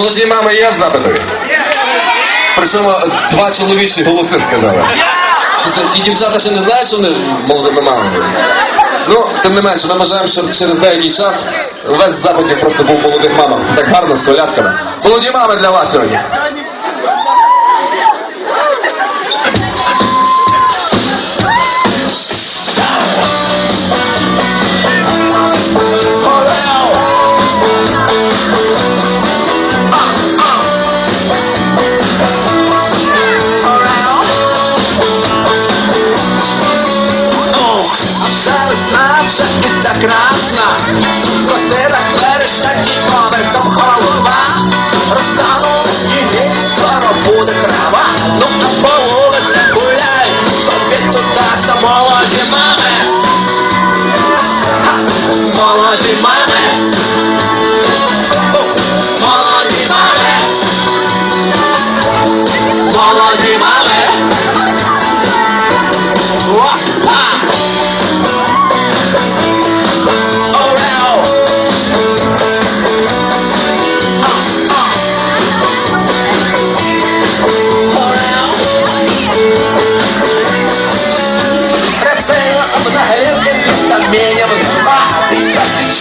Молоді мами є запити? Причому два чоловічі голоси сказали. Ті дівчата ще не знають, що вони молодими мамами. Ну, тим не менше, ми вважаємо, що через деякий час весь запитів просто був молодих мамах. Це так гарно з колясками. Молоді мами для вас сьогодні. І так красна. В квартирах перешаті поверхом голова Розтанули сніги, скоро буде трава. Ну а по вулицях гуляй Собі туди та молоді мами. Молоді мами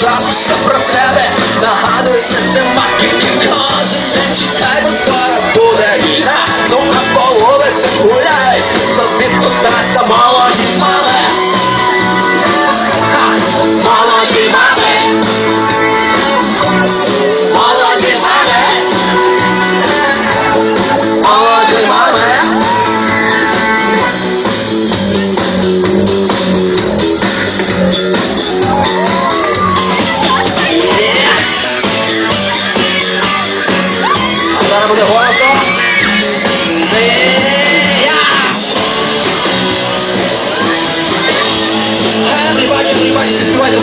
Час everybody,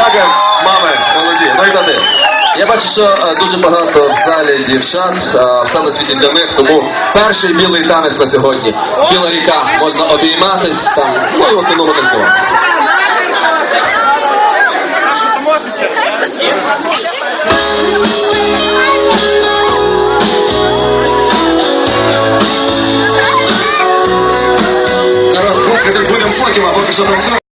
Дякую, мами, молоді. Ну і брати. Я бачу, що е, дуже багато в залі дівчат, все на світі для них, тому перший білий танець на сьогодні. Біла ріка, можна обійматись там, ну і в основному танцювати. Народ, фоткатись будемо потім, а поки що танцюємо.